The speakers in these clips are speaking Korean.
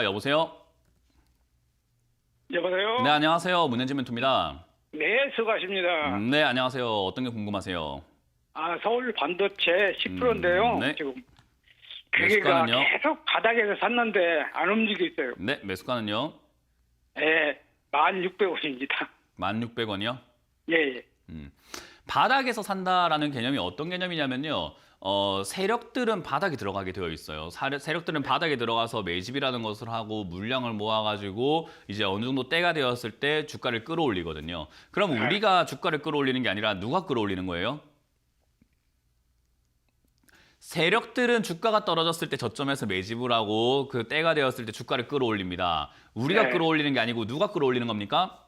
아, 여보세요? 여보세요? 네, 안녕하세요. 문현진 멘토입니다. 네, 수고하십니다. 음, 네, 안녕하세요. 어떤 게 궁금하세요? 아, 서울 반도체 10%인데요. 음, 네. 지금 그게가 매수가는요? 계속 바닥에서 샀는데 안 움직이고 있어요. 네, 매수가는요? 예, 1,600원입니다. 16,000원이요? 예, 예. 바닥에서 산다라는 개념이 어떤 개념이냐면요. 어, 세력들은 바닥에 들어가게 되어 있어요. 사- 세력들은 바닥에 들어가서 매집이라는 것을 하고 물량을 모아가지고 이제 어느 정도 때가 되었을 때 주가를 끌어올리거든요. 그럼 우리가 주가를 끌어올리는 게 아니라 누가 끌어올리는 거예요? 세력들은 주가가 떨어졌을 때 저점에서 매집을 하고 그 때가 되었을 때 주가를 끌어올립니다. 우리가 네. 끌어올리는 게 아니고 누가 끌어올리는 겁니까?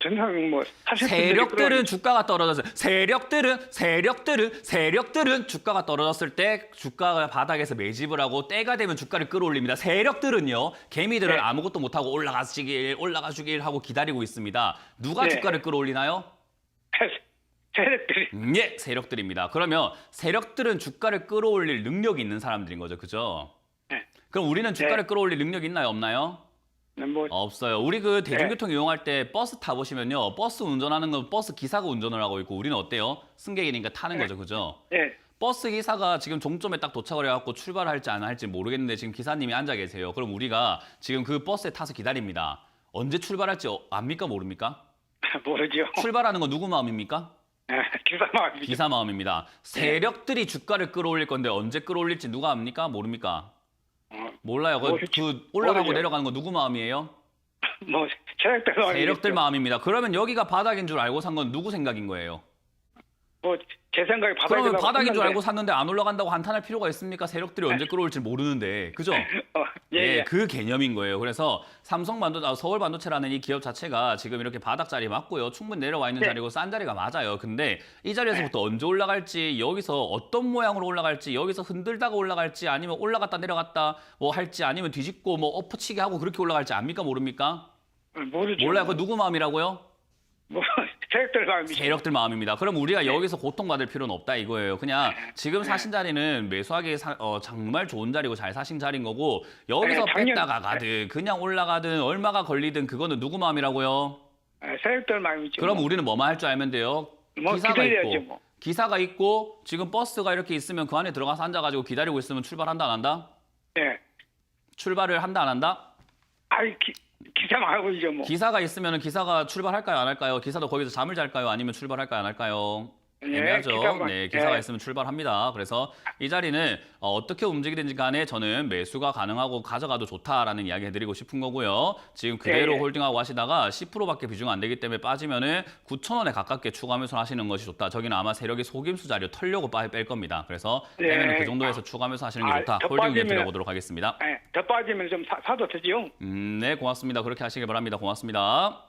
전상 뭐 사실 세력들은 주가가 떨어졌어요. 세력들은 세력들은 세력들은 주가가 떨어졌을 때 주가가 바닥에서 매집을 하고 때가 되면 주가를 끌어올립니다. 세력들은요. 개미들은 네. 아무것도 못 하고 올라가시길 올라가주길 하고 기다리고 있습니다. 누가 네. 주가를 끌어올리나요? 세력들이 음, 예, 세력들입니다. 그러면 세력들은 주가를 끌어올릴 능력이 있는 사람들인 거죠. 그죠? 네. 그럼 우리는 주가를 끌어올릴 능력이 있나요, 없나요? 뭐 없어요. 우리 그 네. 대중교통 이용할 때 버스 타보시면요. 버스 운전하는 건 버스 기사가 운전을 하고 있고 우리는 어때요? 승객이니까 타는 거죠. 그죠? 예. 버스 기사가 지금 종점에 딱 도착을 해갖고 출발할지 안 할지 모르겠는데 지금 기사님이 앉아 계세요. 그럼 우리가 지금 그 버스에 타서 기다립니다. 언제 출발할지 어- 압니까? 모릅니까? 모르죠. 출발하는 건 누구 마음입니까? 예, 기사 마음이죠. 기사 마음입니다. 세력들이 주가를 끌어올릴 건데 언제 끌어올릴지 누가 압니까? 모릅니까? 어, 몰라요. 그, 모르죠. 그 올라가고 모르죠. 내려가는 거 누구 마음이에요? 뭐 세력들 마음이죠. 세력들 마음입니다. 그러면 여기가 바닥인 줄 알고 산 건 누구 생각인 거예요? 뭐제 생각에 바닥에 그러면 바닥인 줄 알고 샀는데 안 올라간다고 한탄할 필요가 있습니까? 세력들이 언제 끌어올지 모르는데. 그죠? 어, 예, 예. 그 개념인 거예요. 그래서 삼성 반도, 아, 서울 반도체라는 이 기업 자체가 지금 이렇게 바닥 자리 맞고요. 충분히 내려와 있는 네. 자리고 싼 자리가 맞아요. 근데 이 자리에서부터 언제 올라갈지, 여기서 어떤 모양으로 올라갈지, 여기서 흔들다가 올라갈지, 아니면 올라갔다 내려갔다 뭐 할지, 아니면 뒤집고 뭐 엎어치기 하고 그렇게 올라갈지 압니까? 모릅니까? 모르죠. 몰라요. 그 누구 마음이라고요? 뭐 세력들 마음이죠. 세력들 마음입니다. 그럼 우리가 여기서 고통받을 필요는 없다 이거예요. 그냥 지금 사신 자리는 매수하기 사- 어, 정말 좋은 자리고 잘 사신 자리인 거고 여기서 네, 작년- 뺐다가 가든 그냥 올라가든 얼마가 걸리든 그거는 누구 마음이라고요? 예, 세력들 마음이죠. 그럼 뭐. 우리는 뭐만 할 줄 알면 돼요. 뭐 기사가 기다려야죠, 있고 뭐. 기사가 있고 지금 버스가 이렇게 있으면 그 안에 들어가서 앉아가지고 기다리고 있으면 출발한다 안 한다? 예. 출발을 한다 안 한다? 아이 기, 기사만 하고 있죠 뭐. 기사가 있으면 기사가 출발할까요 안 할까요? 기사도 거기서 잠을 잘까요? 아니면 출발할까요 안 할까요? 예, 애매하죠. 기사가- 네, 기사가 예. 있으면 출발합니다. 그래서 이 자리는 어, 떻게 움직이든지 간에 저는 매수가 가능하고 가져가도 좋다라는 이야기 해드리고 싶은 거고요. 지금 그대로 예, 예. 홀딩하고 하시다가 10%밖에 비중 안 되기 때문에 빠지면 은 9,000원에 가깝게 추가 매수 하시는 것이 좋다. 저기는 아마 세력이 속임수 자료 털려고 빠- 뺄 겁니다. 그래서 예. 빼면 그 정도에서 추가 매수 하시는 게 아, 좋다. 더 홀딩 빠지면- 멘트 가보도록 하겠습니다. 예, 더 빠지면 좀 사, 사도 되지요. 음, 네, 고맙습니다. 그렇게 하시길 바랍니다. 고맙습니다.